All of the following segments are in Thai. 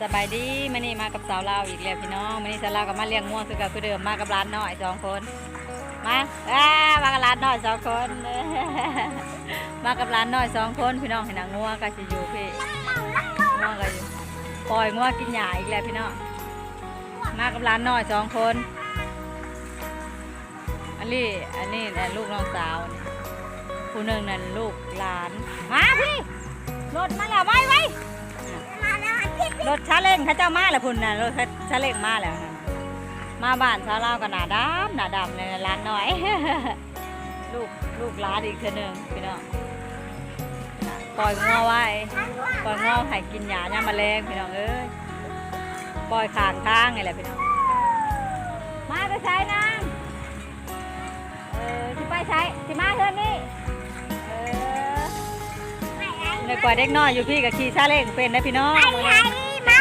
สบายดีมื่นี้มากับสาวลาวอีกแล้วพี่น้องมื่นี้สาวลาวกับมาเลี้ยงง่วงคือกับคือเดิมมากับร้านน้อยสองคนมาอ้ามากับร้านน้อยสองคน มากับร้านน้อยสองคนพี่น้องเห็นหนังง่วงก็จะอยู่พี่ง่วงก็อยู่ปล่อยง่วงกินหญ้าอีกแล้วพี่น้องมากับร้านน้อยสองคน อันนี้อันนี้น่ลูกน้องสาวนี่ผู้หนึ่งนั่นลูกหลานมาพี่รถมาแล้วไว้ไว้ รถชาเล้งเขาเจ้ามาแล้วพุ่นน่ะรถชาเล้งมาแล้วนะมาบ้านชาวลาวก็หนาดำหนาดำเลยร้านน้อย ลูกลูกร้านอีกเทื่อหนึงพี่น้องน่ะปล่อยงัวไว้ปล่อยงัวให้กินหญ้าย่าแมลงพี่น้องเอ้ยปล่อยข้างทางไงแหละพี่น้องมาไปใช้นางเออที่ไปใช้ที่มาเทื่อนี้เออในกว่าเด็กน้อยอยู่พี่กับขี่ชาเล้งเป็นนะพี่น้อง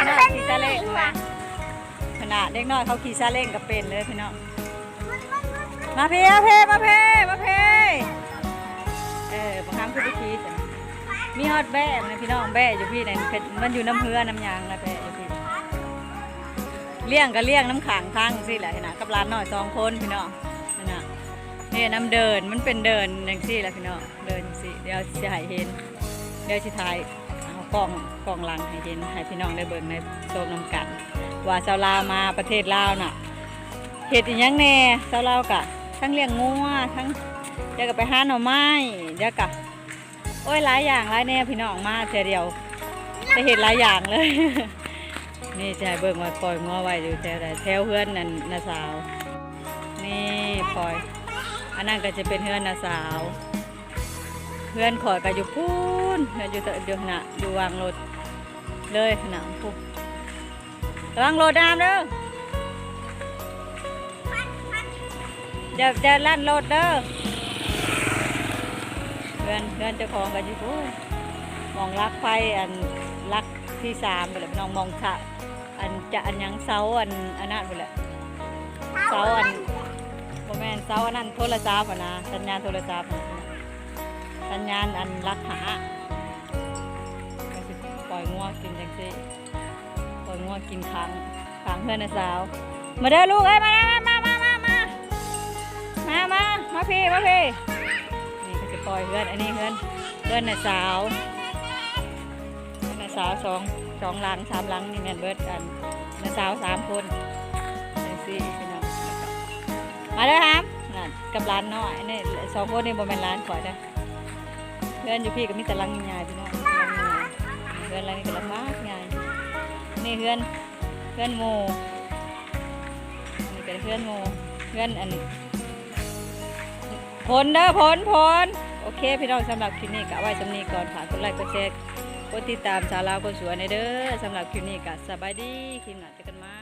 ขนาดขี่ซาเล้งมาขนาดเด็กน้อยเขาขี่ซาเล้งก็เป็นเลยพี่น้องมาเพมาเพมาเพมาเพเออบางครั้งคือพี่ขี่มีฮอดแบ่นะพี่น้องแบ่อยู่พี่เนี่ยมันอยู่น้ำเพื่อน้ำยางนะแบ่อยู่พี่เลี้ยงก็เลี้ยงน้ำขังทางสิแหละเห็นนะกับร้านน้อยสองคนพี่น้องนี่นะนี่น้ำเดินมันเป็นเดินอย่างสิแหละพี่น้องเดินสิเดี๋ยวจะให้เห็นเดี๋ยวสิถ่าย กล้องกล้องหลังให้เห็นให้พี่น้องได้เบิ่งในโซมน้ำกันว่าชาวลาวมาประเทศลาวน่ะเฮ็ดอีหยังแน่ชาวลาวกะ ทั้งเลี้ยงงัวทั้งเดี๋ยวก็ไปหาหน่อไม้เดี๋ยวก็โอ้ยหลายอย่างหลายแน่พี่น้องมาเทียเดียวจะเห็นหลายอย่างเลย นี่จะให้เบิ่งว่าปล่อยงัวไว้อยู่แถวใดแถวเพื่อนนั่นนาสาว นี่ปล่อย อันนั้นก็จะเป็นเพื่อนนาสาว เพื่อนขอยก็อยู่พูนเพื่อนอยู่เตอยู่ขณะอยู่วางรถเลยขณะพูนระวังรถน้ำเด้อเดี๋ยวจะลั่นรถเด้อเพื่อนเพื่อนเจ้าของก็อยู่พูนมองลักไฟอันลักที่สามไปเลยน้องมองฉะอันจะอันยังเสาอันอันนั้นไปเลยเสาอันโมแมนเสาอันนั้นโทรศัพท์นะสัญญาณโทรศัพท์ สัญญาณอันรักหาก็สิปล่อยง้อกินจังสิปล่อยง้อกินค้างค้างเพื่อนนะสาว มาเด้อลูกเอ้ยมามามามามามามามามาพี่มาพี่นี่ก็จะปล่อยเพื่อนอันนี้เพื่อนเพื่อนนะสาวเพื่อนนะสาวสองสองหลังสามหลังนี่แมนเบิร์ดกันนะสาวสามคนจังสิพี่น้องมาเด้อครับกับร้านน้อยนี่สองคนนี่บนเป็นร้านก่อยได้ เพื่อนอยู่พี่ก็มีแต่ลังใหญ่พี่น้องเพื่อนลังนี้ก็ลังมากใหญ่นี่เพื่อนเพื่อนโมนี่ก็เพื่อนโมเพื่อนอันผลเด้อผลผลโอเค พี่น้องสำหรับคลิปนี้ก็ไว้สำนีก่อนฝากกดไลค์กดแชร์กดติดตามชาวลาวคนสวยในเด้อสำหรับคลิปนี้ก็สบายดีคลิปหน้าเจอกันมา